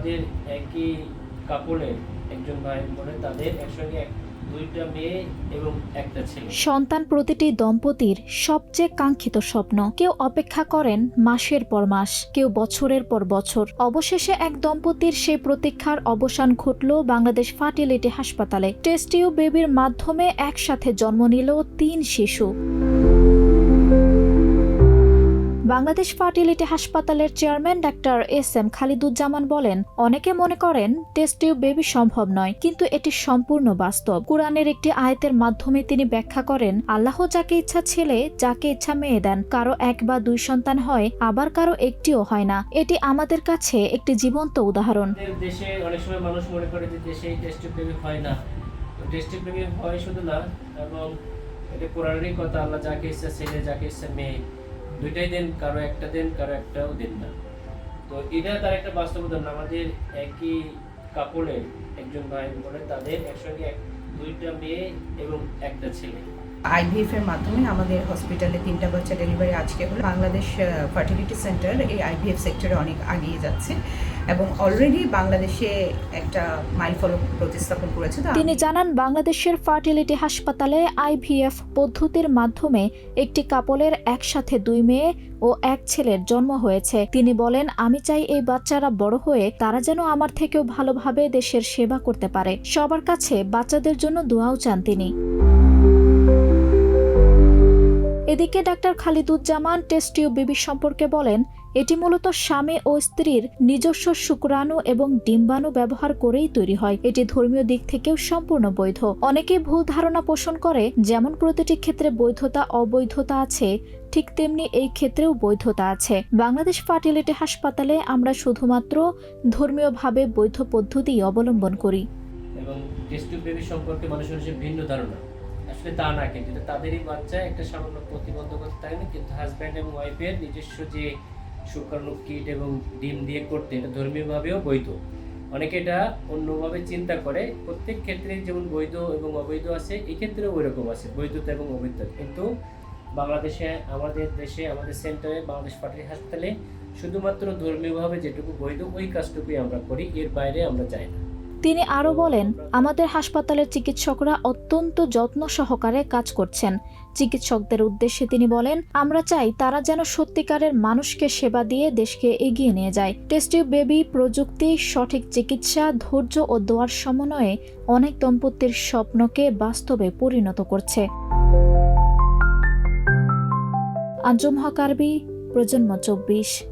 আমাদের একই কাপড়ের একজন ভাই বোনের, তাদের একসঙ্গে এক- সন্তান প্রতিটি দম্পতির সবচেয়ে কাঙ্ক্ষিত স্বপ্ন। কেউ অপেক্ষা করেন মাসের পর মাস, কেউ বছরের পর বছর। অবশেষে এক দম্পতির সেই প্রতীক্ষার অবসান ঘটল বাংলাদেশ ফার্টিলিটি হাসপাতালে। টেস্টিউ বেবির মাধ্যমে একসাথে জন্ম নিল তিন শিশু। বাংলাদেশ ফার্টিলিটি হাসপাতালের chairman doctor S M Khaliduzzaman বলেন, অনেকে মনে করেন টেস্ট টিউব বেবি সম্ভব নয়, কিন্তু এটি সম্পূর্ণ বাস্তব। কোরআনের একটি আয়তের মাধ্যমে তিনি ব্যাখ্যা করেন, আল্লাহ যাকে ইচ্ছা ছেলে, যাকে ইচ্ছা মেয়ে দেন। কারও এক বা দুই সন্তান হয়, আবার কারও একটিও হয় না। এটি আমাদের কাছে একটি জীবন্ত উদাহরণ। দেশে অনেক সময় মানুষ মনে করে যে দেশে টেস্ট বেবি হয় না। টেস্ট বেবি হয় শুধু না, এবং এটা কোরআনেরই কথা, আল্লাহ যাকে ইচ্ছা ছেলে, যাকে ইচ্ছা মেয়ে। দুইটাই দেন, কারও একটা দেন, কারও একটাও দেন না। তো এটা তার একটা বাস্তব উদাহরণ আমাদের একই কাপড়ের একজন ভাই বলে, তাদের একসঙ্গে এক- দুইটা মেয়ে এবং একটা ছেলে। আইভিএফ এর মাধ্যমে আমাদের হসপিটালে তিনটা বাচ্চা ডেলিভারি আজকে হলো। বাংলাদেশ ফার্টিলিটি সেন্টার এই আইভিএফ সেক্টরে অনেক আগিয়ে যাচ্ছে এবং অলরেডি বাংলাদেশে একটা মাইলফলক প্রতিস্থাপন করেছে। তিনি জানান বাংলাদেশের ফার্টিলিটি হাসপাতালে আইভিএফ পদ্ধতির মাধ্যমে একটি কাপলের একসাথে দুই মেয়ে ও এক ছেলের জন্ম হয়েছে। তিনি বলেন আমি চাই এই বাচ্চারা বড় হয়ে তারা যেন আমার থেকেও ভালোভাবে দেশের সেবা করতে পারে। সবার কাছে বাচ্চাদের জন্য দোয়াও চান তিনি। এদিকে doctor Khaliduzzaman test tube baby সম্পর্কে বলেন, এটি মূলত স্বামী ও স্ত্রীর নিজস্ব শুক্রাণু এবং ডিম্বাণু ব্যবহার করেই তৈরি হয়। এটি ধর্মীয় দিক থেকেও সম্পূর্ণ বৈধ। অনেকেই ভুল ধারণা পোষণ করে, যেমন প্রতিটি ক্ষেত্রে বৈধতা, অবৈধতা আছে, ঠিক তেমনি এই ক্ষেত্রেও বৈধতা আছে। বাংলাদেশ ফার্টিলিটি হাসপাতালে আমরা শুধুমাত্র ধর্মীয়ভাবে বৈধ পদ্ধতি অবলম্বন করি। এবং টেস্ট সম্পর্কে মানুষের ভিন্ন ধারণা। আসলে তা না কিন্তু তাদেরই বাচ্চা, একটা সামান্য প্রতিবন্ধকতা থাকে না? কিন্তু হাজব্যান্ড এবং ওয়াইফের নিজস্ব যে শুক্রাণু কিট এবং ডিম দিয়ে করতে এটা ধর্মীয়ভাবেও বৈধ। অনেকে এটা অন্যভাবে চিন্তা করে। প্রত্যেক ক্ষেত্রে যেমন বৈধ এবং অবৈধ আছে, এক্ষেত্রেও ক্ষেত্রেও ওই রকম আছে, বৈধতা এবং অবৈধতা। কিন্তু বাংলাদেশে, আমাদের দেশে, আমাদের সেন্টারে বাংলাদেশ পার্টি হাসপাতালে শুধুমাত্র ধর্মীয়ভাবে যেটুকু বৈধ, ওই কাজটুকুই আমরা করি, এর বাইরে আমরা যাই না। তিনি আরও বলেন, আমাদের হাসপাতালের চিকিৎসকরা অত্যন্ত যত্ন সহকারে কাজ করছেন। চিকিৎসকদের উদ্দেশ্যে তিনি বলেন, আমরা চাই তারা যেন সত্যিকারের মানুষকে সেবা দিয়ে দেশকে এগিয়ে নিয়ে যায়। টেস্টিভ বেবি প্রযুক্তি, সঠিক চিকিৎসা, ধৈর্য ও দোয়ার সমন্বয়ে অনেক দম্পতির স্বপ্নকে বাস্তবে পরিণত করছে। আঞ্জুম হক আরবি, প্রজন্ম চব্বিশ।